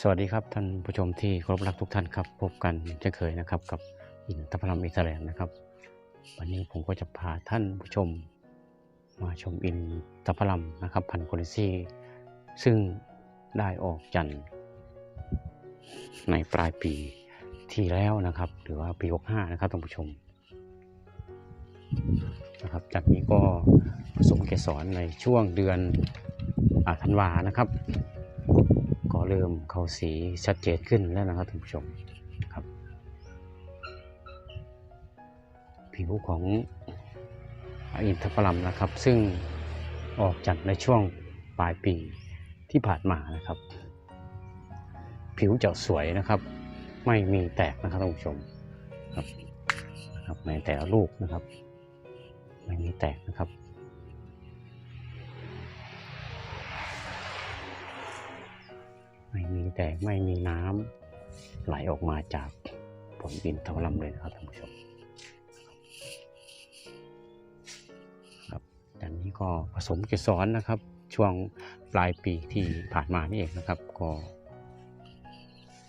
สวัสดีครับท่านผู้ชมที่เคารพรักทุกท่านครับ พบกันเช่นเคยนะครับ กับอินทพลัมอิสราเอลนะครับ วันนี้ผมก็จะพาท่านผู้ชม มาชมอินทพลัมนะครับพันโคลิซี่ซึ่งได้ออกจันทร์ในปลายปีที่แล้วนะครับ หรือว่าปี 65 นะครับท่านผู้ชมนะครับจากนี้ก็ผสมเกสรในช่วงเดือนอธันวานะครับ ก็เริ่มเข้าสีชัดเจนขึ้นแล้วนะครับท่านผู้ชมครับ ผิวของอินทผลัมนะครับ ซึ่งออกจัดในช่วงปลายปีที่ผ่านมานะครับ ผิวจะสวยนะครับ ไม่มีแตกนะครับท่านผู้ชมครับครับในแต่ละลูกนะครับ ไม่มีแตกนะครับ มีแตกไม่มีน้ำไหลออกมาจากผลดินเทวลำเลยนะครับท่านผู้ชมครับดังนี้ก็ผสมเกสรนะครับ ช่วงปลายปีที่ผ่านมานี่เองนะครับ ก็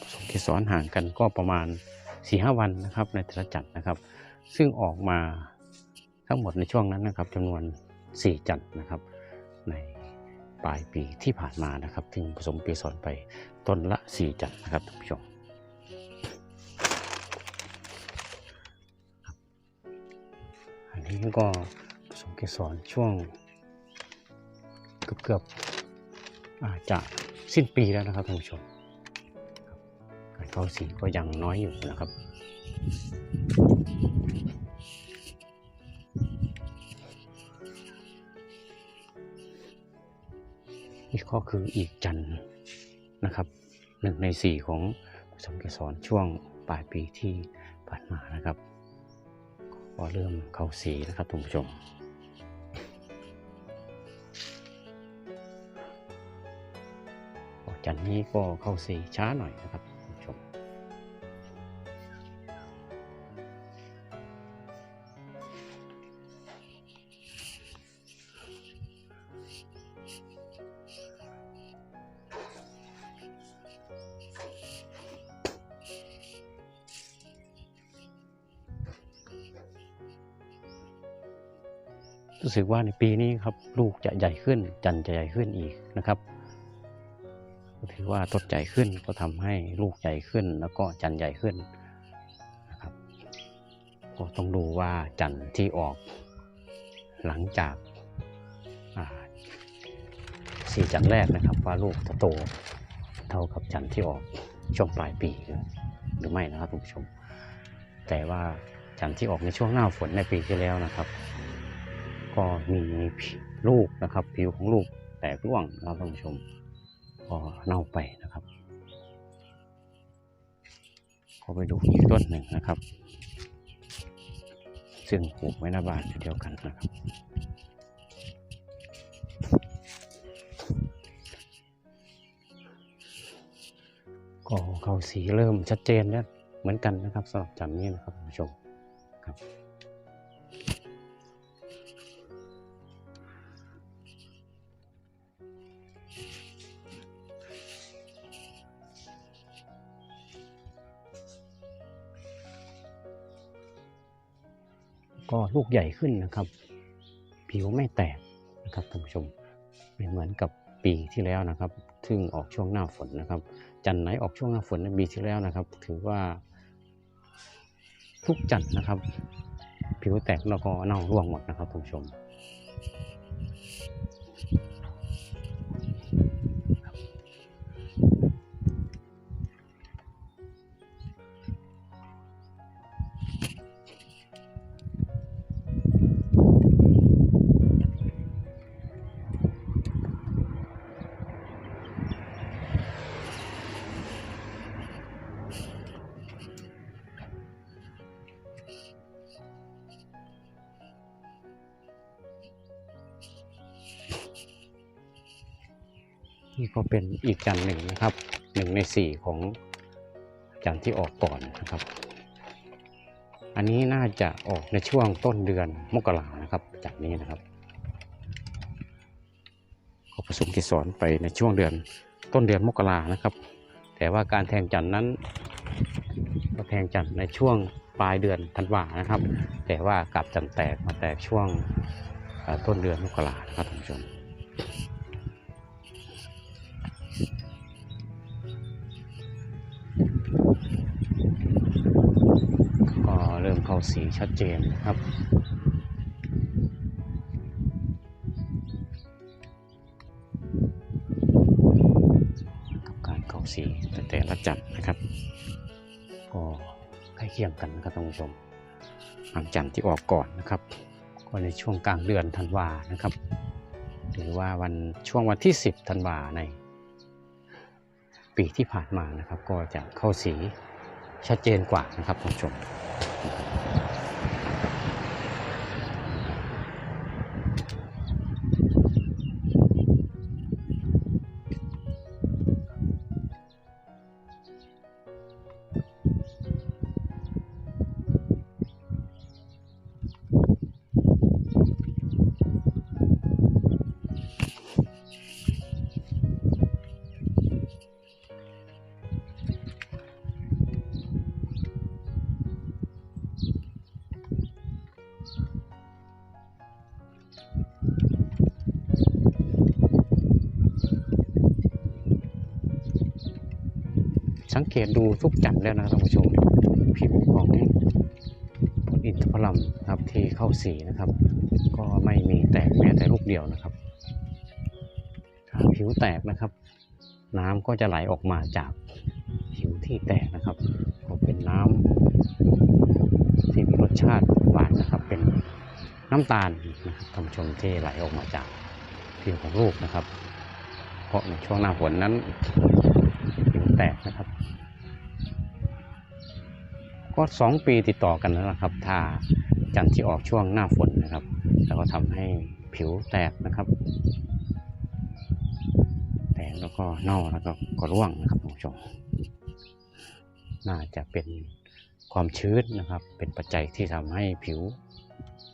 ผสมเกสรห่างกันก็ประมาณ4-5หวันนะครับ ในแต่ละจัดนะครับ ซึ่งออกมาทั้งหมดในช่วงนั้นนะครับจำนวน 4 จัดนะครับใน ปลายปีที่ผ่านมานะครับถึงผสมเกสรไปต้นละ4จัดนะครับท่านผู้ชมอันนี้ก็ผสมเกสรช่วงเกือบเกือบอาจจะสิ้นปีแล้วนะครับท่านผู้ชมการเข้าสีก็ยังน้อยอยู่นะครับ นี่ก็คืออีกจันนะครับหนึ่งในสี่ของสมเกสรช่วงปลายปีที่ผ่านมานะครับก็เริ่มเข้าสีนะครับท่านผู้ชมจันนี้ก็เข้าสีช้าหน่อยนะครับ รู้สึกว่าในปีนี้ครับลูกจะใหญ่ขึ้น จันทร์จะใหญ่ขึ้นอีกนะครับถือว่าต้นใหญ่ขึ้นก็ทำให้ลูกใหญ่ขึ้น แล้วก็จันทร์ใหญ่ขึ้นนะครับก็ต้องดูว่าจันทร์ที่ออก หลังจากสี่จันทร์แรกนะครับ ว่าลูกจะโตเท่ากับจันทร์ที่ออกช่วงปลายปีหรือไม่นะครับคุณผู้ชม แต่ว่าจันทร์ที่ออกในช่วงหน้าฝนในปีที่แล้วนะครับ ก็มีลูกนะครับ ผิวของลูกแตกร่วงนะครับท่านผู้ชมก็เน่าไปนะครับก็ไปดูอีกต้นหนึ่งนะครับ ซึ่งปลูกไว้หน้าบ้านเช่นเดียวกันนะครับก็เขาสีเริ่มชัดเจนแล้วเหมือนกันนะครับสำหรับจันนี้นะครับท่านผู้ชม ก็ลูกใหญ่ขึ้นนะครับ ผิวไม่แตกนะครับท่านผู้ชมไม่เหมือนกับปีที่แล้วนะครับ ซึ่งออกช่วงหน้าฝนนะครับ จันทร์ไหนออกช่วงหน้าฝนในปีที่แล้วนะครับ ถือว่า ทุกจันทร์นะครับ ผิวแตกแล้วก็เน่าร่วงหมดนะครับท่านผู้ชม นี่ก็เป็นอีกจันทร์หนึ่งนะครับหนึ่งในสี่ของจันทร์ที่ออกก่อนนะครับ อันนี้น่าจะออกในช่วงต้นเดือนมกรานะครับจากนี้นะครับก็ผสมเกสรไปในช่วงเดือนต้นเดือนมกรานะครับ แต่ว่าการแทงจันทร์นั้นก็แทงจันทร์ในช่วงปลายเดือนธันวานะครับ แต่ว่ากลับจันแตกมาแตกช่วงต้นเดือนมกรานะครับท่านผู้ชม ก็เริ่มเข้าสีชัดเจนนะครับกับการเข้าสีแต่แต่ละจันนะครับ ก็ใกล้เคียงกันนะครับท่านผู้ชมบางจันที่ออกก่อนนะครับ ก็ในช่วงกลางเดือนธันวานะครับ หรือว่าวันช่วงวันที่ 10ธันวาใน ปีที่ผ่านมานะครับ ก็จะเข้าสีชัดเจนกว่านะครับท่านผู้ชม เกตดูทุกจันทร์แล้วนะครับท่านผู้ชมผิวของผลอินทผลัมนะครับที่เข้าสีนะครับ ก็ไม่มีแตกแม้แต่ลูกเดียวนะครับ ถ้าผิวแตกนะครับ น้ำก็จะไหลออกมาจากผิวที่แตกนะครับก็เป็นน้ำที่มีรสชาติหวานนะครับเป็นน้ำตาลนะครับท่านผู้ชมที่ไหลออกมาจากผิวของลูกนะครับ เพราะในช่วงหน้าฝนนั้นผิวแตกนะครับ ก็สองปีติดต่อกันแล้วนะครับถ้าจันทร์ที่ออกช่วงหน้าฝนนะครับ แล้วก็ทำให้ผิวแตกนะครับ แตกแล้วก็เน่าแล้วก็ก็ร่วงนะครับท่านผู้ชม น่าจะเป็นความชื้นนะครับ เป็นปัจจัยที่ทำให้ผิว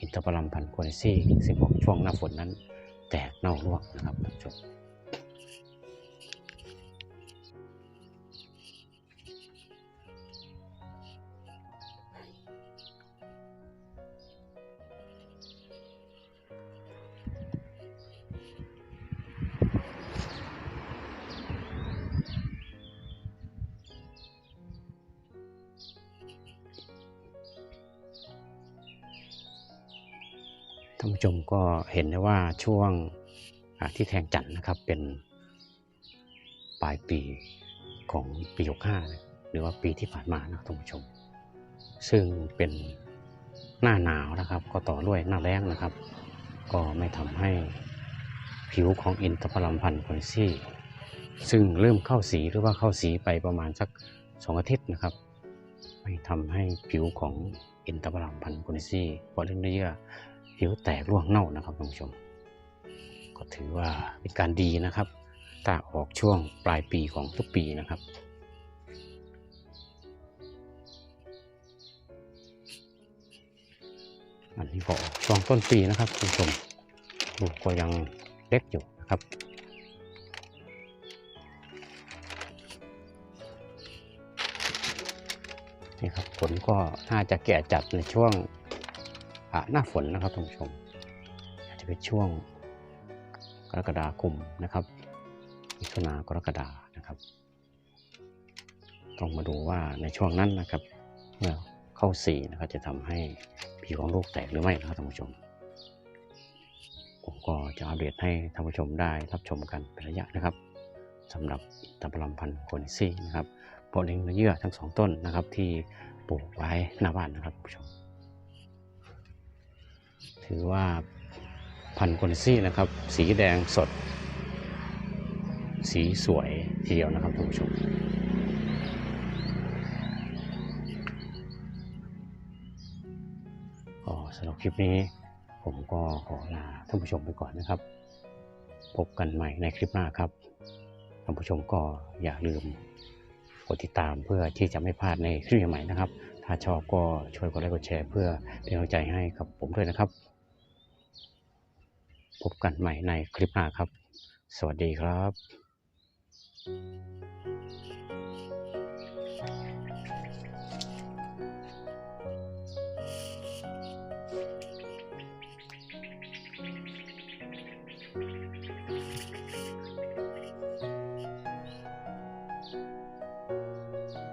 อินทผลัมพันธุ์โคเนซี่ซึ่งออกช่วงหน้าฝนนั้น แตกเน่าร่วงนะครับท่านผู้ชม ท่านผู้ชมก็เห็นได้ว่าช่วงที่แทงจันทร์นะครับเป็นปลายปีของปี65หรือว่าปีที่ผ่านมานะท่านผู้ชม ซึ่งเป็นหน้าหนาวนะครับ ก็ต่อด้วยหน้าแล้งนะครับ ก็ไม่ทำให้ผิวของอินทผลัมพันธุ์คอนซี่ซึ่งเริ่มเข้าสีหรือว่าเข้าสีไปประมาณสักสองอาทิตย์นะครับ ไม่ทำให้ผิวของอินทผลัมพันธุ์คอนซี่พอเล่นเนื้อเยื่อ ผิวแตกร่วงเน่านะครับท่านผู้ชม ก็ถือว่าเป็นการดีนะครับ ถ้าออกช่วงปลายปีของทุกปีนะครับอันนี้ก็ออกช่วงต้นปีนะครับท่านผู้ชมลูกก็ยังเล็กอยู่นะครับ นี่ครับผลก็น่าจะแก่จัดในช่วง หน้าฝนนะครับท่านผู้ชมอาจจะเป็นช่วงกรกฎาคมนะครับมิถุนากรกฎานะครับ ต้องมาดูว่าในช่วงนั้นนะครับ เมื่อเข้าสี่นะครับจะทำให้ผิวของลูกแตกหรือไม่นะครับท่านผู้ชม ผมก็จะอัปเดตให้ท่านผู้ชมได้รับชมกันเป็นระยะนะครับสำหรับตะปลำพันธุ์โคนิซี่นะครับโปรเล็งเนื้อเยื่อทั้งสองต้นนะครับที่ปลูกไว้หน้าบ้านนะครับท่านผู้ชม ถือว่าพันคนซี่นะครับ สีแดงสด สีสวยทีเดียวนะครับท่านผู้ชมก็สำหรับคลิปนี้ ผมก็ขอลาท่านผู้ชมไปก่อนนะครับ พบกันใหม่ในคลิปหน้าครับท่านผู้ชมก็อย่าลืมกดติดตามเพื่อที่จะไม่พลาดในคลิปใหม่นะครับ ถ้าชอบก็ช่วยกดไลค์กดแชร์เพื่อเป็นกำลังใจให้กับผมด้วยนะครับ พบกันใหม่ในคลิปหน้าครับ สวัสดีครับ Thank you.